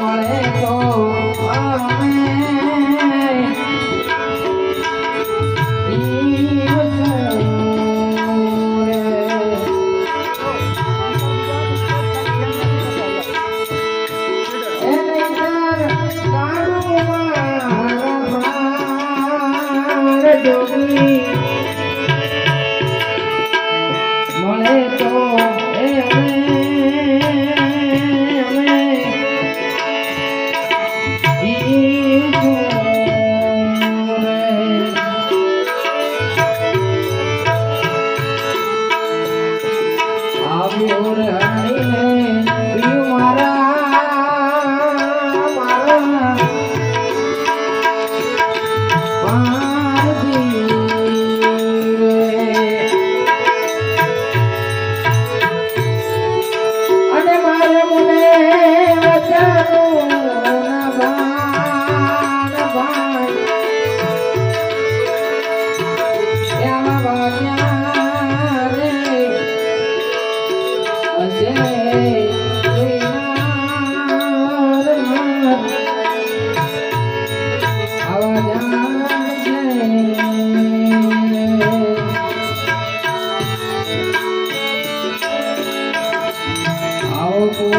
મળે તો આવ્યો રે પ્રિય મારા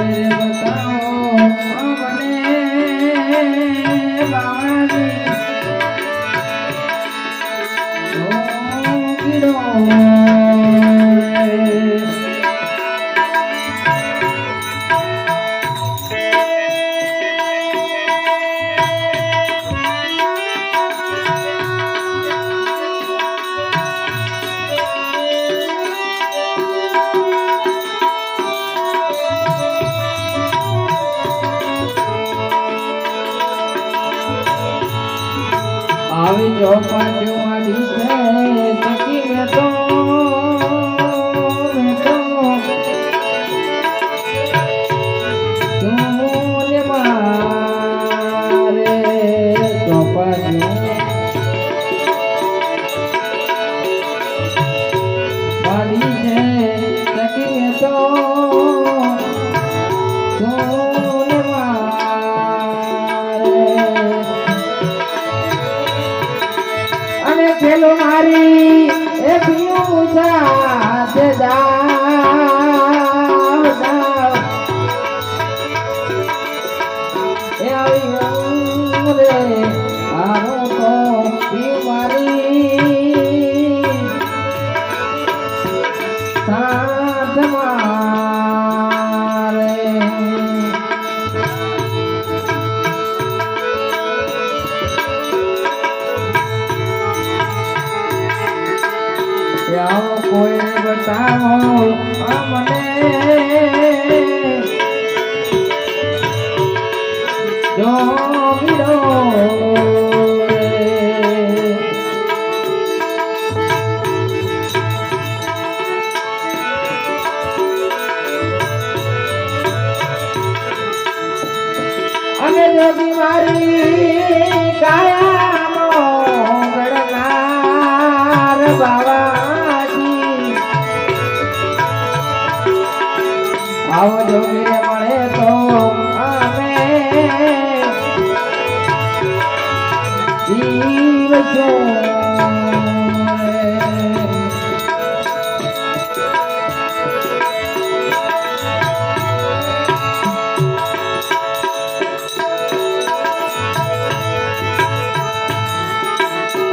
આવો કોઈ આવી ચોપાટીઓ છે સખી મેં તો મેં Carmen કોઈ બતાવો અમને જો વિડો. મારી કાયા મોગળનાર બાવાજી આવો જોગી મળે તો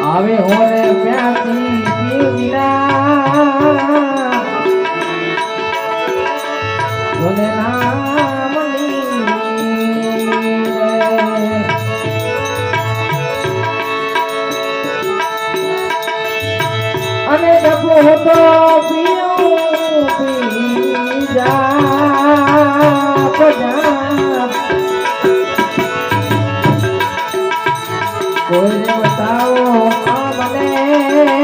આવે. હોરે અને ડબો હતો પીવું પી જા પજા કોઈને બતાવો આ મને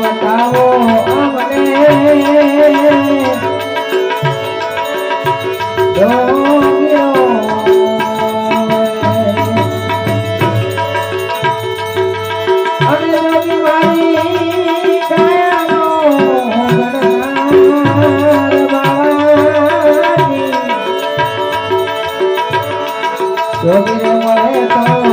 બતાવો અમને Yo quiero